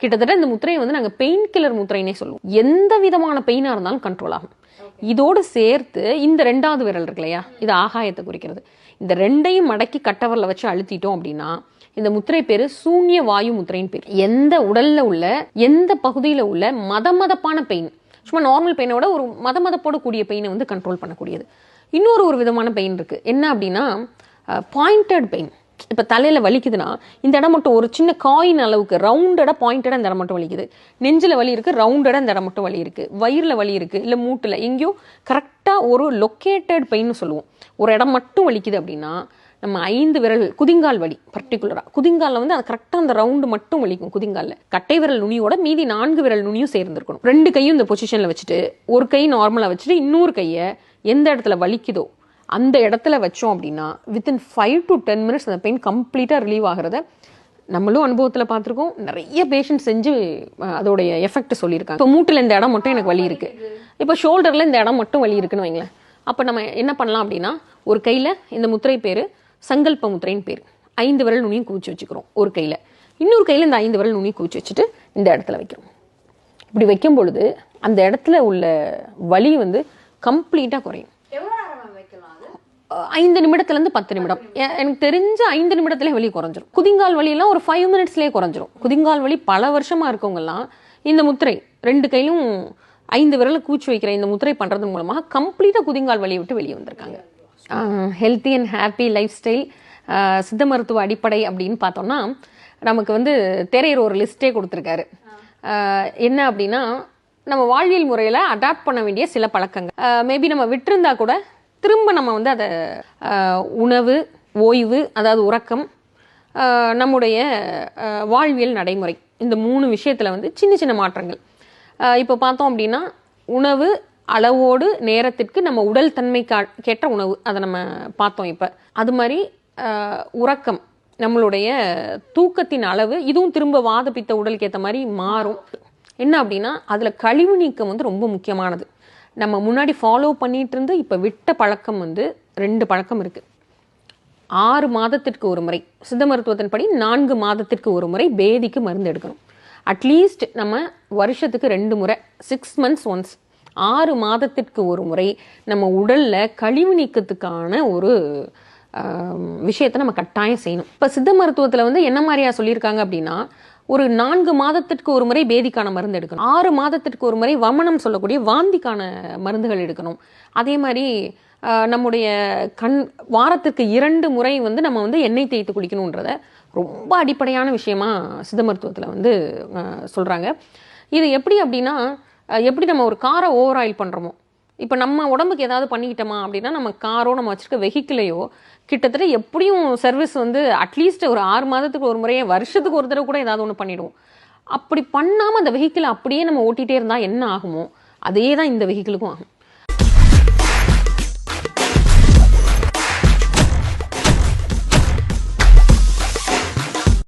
கிட்டத்தட்ட இந்த முத்திரையை வந்து நாங்கள் பெயின் கில்லர் முத்திரைனே சொல்லுவோம். எந்த விதமான பெயினாக இருந்தாலும் கண்ட்ரோல் ஆகும். இதோடு சேர்த்து இந்த ரெண்டாவது விரல் இருக்கு இல்லையா? இது ஆகாயத்தை குறிக்கிறது. இந்த ரெண்டையும் மடக்கி கட்டவரில் வச்சு அழுத்திட்டோம் அப்படின்னா இந்த முத்திரை பேரு சூன்ய வாயு முத்திரைன்னு பேர். எந்த உடல்ல உள்ள எந்த பகுதியில் உள்ள மத மதப்பான பெயின் சும்மா நார்மல் பெயினோட ஒரு மத மதப்போட கூடிய பெயினை வந்து கண்ட்ரோல் பண்ணக்கூடியது. இன்னொரு ஒரு விதமான பெயின் இருக்கு. என்ன அப்படின்னா பாயிண்டட் பெயின் இப்போ தலையில் வலிக்குதுன்னா இந்த இடம் மட்டும் ஒரு சின்ன காயின் அளவுக்கு ரவுண்டடாக பாயிண்டடாக இந்த இடம் மட்டும் வலிக்குது. நெஞ்சில் வலி இருக்குது ரவுண்டடாக இந்த இடம் மட்டும் வலி இருக்குது வயிறில் வலி இருக்குது இல்லை மூட்டில். எங்கேயோ கரெக்டாக ஒரு லொக்கேட்டட் பெயின்னு சொல்லுவோம். ஒரு இடம் மட்டும் வலிக்குது அப்படின்னா நம்ம ஐந்து விரல் குதிங்கால் வலி பர்டிகுலராக குதிங்காலில் வந்து அது கரெக்டாக அந்த ரவுண்டு மட்டும் வலிக்கும் குதிங்காலில். கட்டை விரல் நுனியோட மீதி நான்கு விரல் நுனியும் சேர்ந்துருக்கணும். ரெண்டு கையும் இந்த பொசிஷனில் வச்சுட்டு ஒரு கை நார்மலாக வச்சுட்டு இன்னொரு கையை எந்த இடத்துல வலிக்குதோ அந்த இடத்துல வச்சோம் அப்படின்னா within five to ten minutes அந்த பெயின் கம்ப்ளீட்டாக ரிலீவ் ஆகிறத நம்மளும் அனுபவத்தில் பார்த்துருக்கோம். நிறைய பேஷண்ட் செஞ்சு அதோடைய எஃபெக்ட் சொல்லியிருக்காங்க. இப்போ மூட்டில் இந்த இடம் மட்டும் எனக்கு வலி இருக்குது இப்போ ஷோல்டரில் இந்த இடம் மட்டும் வலி இருக்குன்னு வைங்களேன். அப்போ நம்ம என்ன பண்ணலாம் அப்படின்னா ஒரு கையில் இந்த முத்திரை பேர் சங்கல்ப முத்திரைன்னு பேர். ஐந்து விரல் நுனியும் குவிச்சு வச்சுக்கிறோம் ஒரு கையில். இன்னொரு கையில் இந்த ஐந்து விரல் நுனியும் குவிச்சு வச்சுட்டு இந்த இடத்துல வைக்கிறோம். இப்படி வைக்கும் பொழுது அந்த இடத்துல உள்ள வலி வந்து கம்ப்ளீட்டாக குறையும். ஐந்து நிமிடத்துலேருந்து பத்து நிமிடம். எனக்கு தெரிஞ்ச ஐந்து நிமிடத்துலேயே வலி குறைஞ்சிரும். குதிங்கால் வலியெல்லாம் ஒரு ஃபைவ் மினிட்ஸ்லேயே குறைஞ்சிரும். குதிங்கால் வலி பல வருஷமாக இருக்கவங்கலாம் இந்த முத்திரை ரெண்டு கையிலும் ஐந்து விரலை கூச்சி வைக்கிற இந்த முத்திரை பண்ணுறது மூலமாக கம்ப்ளீட்டாக குதிங்கால் வலியை விட்டு வெளியே வந்திருக்காங்க. Healthy and happy lifestyle சித்த மருத்துவ அடிப்படை அப்படின்னு பார்த்தோம்னா நமக்கு வந்து தெரையர் ஒரு லிஸ்ட்டே கொடுத்துருக்காரு. என்ன அப்படின்னா நம்ம வாழ்வியல் முறையில் அடாப்ட் பண்ண வேண்டிய சில பழக்கங்கள். மேபி நம்ம விட்டிருந்தா கூட திரும்ப நம்ம வந்து அதை உணவு ஓய்வு அதாவது உறக்கம் நம்முடைய வாழ்வியல் நடைமுறை இந்த மூணு விஷயத்தில் வந்து சின்ன சின்ன மாற்றங்கள். இப்போ பார்த்தோம் அப்படின்னா உணவு அளவோடு நேரத்திற்கு நம்ம உடல் தன்மை கேட்ட உணவு அதை நம்ம பார்த்தோம் இப்போ. அது மாதிரி உறக்கம் நம்மளுடைய தூக்கத்தின் அளவு இதுவும் திரும்ப வாதப்பித்த உடலுக்கு ஏற்ற மாதிரி மாறும். என்ன அப்படின்னா அதில் கழிவு நீக்கம் வந்து ரொம்ப முக்கியமானது. நம்ம முன்னாடி ஃபாலோ பண்ணிட்டு இருந்து இப்போ விட்ட பழக்கம் வந்து ரெண்டு பழக்கம் இருக்குது ஆறு மாதத்திற்கு ஒரு முறை சித்த மருத்துவத்தின்படி நான்கு மாதத்திற்கு ஒரு முறை பேதிக்கு மருந்து எடுக்கணும். அட்லீஸ்ட் நம்ம வருஷத்துக்கு ரெண்டு முறை சிக்ஸ் மந்த்ஸ் ஒன்ஸ் ஆறு மாதத்திற்கு ஒரு முறை நம்ம உடல்ல கழிவு நீக்கத்துக்கான ஒரு விஷயத்தை நம்ம கட்டாயம் செய்யணும். இப்போ சித்த மருத்துவத்தில் வந்து என்ன மாதிரியா சொல்லியிருக்காங்க அப்படின்னா ஒரு நான்கு மாதத்திற்கு ஒரு முறை பேதிக்கான மருந்து எடுக்கணும். ஆறு மாதத்திற்கு ஒரு முறை வமனம் சொல்லக்கூடிய வாந்திக்கான மருந்துகள் எடுக்கணும். அதே மாதிரி நம்முடைய கண் வாரத்திற்கு இரண்டு முறை வந்து நம்ம வந்து எண்ணெய் தேய்த்து குளிக்கணுன்றத ரொம்ப அடிப்படையான விஷயமா சித்த மருத்துவத்தில் வந்து சொல்கிறாங்க இது எப்படி அப்படின்னா எப்படி நம்ம ஒரு காரை ஓவர் ஆயில் பண்ணுறோமோ இப்போ நம்ம உடம்புக்கு ஏதாவது பண்ணிக்கிட்டோமா அப்படின்னா நம்ம காரோ நம்ம வச்சுருக்க வெஹிக்கிளையோ கிட்டத்தட்ட எப்படியும் சர்வீஸ் வந்து அட்லீஸ்ட் ஒரு ஆறு மாதத்துக்கு ஒரு முறையே வருஷத்துக்கு ஒரு தடவை கூட ஏதாவது ஒன்று பண்ணிடுவோம். அப்படி பண்ணாமல் அந்த வெஹிக்கிளை அப்படியே நம்ம ஓட்டிகிட்டே இருந்தால் என்ன ஆகுமோ அதே தான் இந்த வெஹிக்கிளுக்கும் ஆகும்.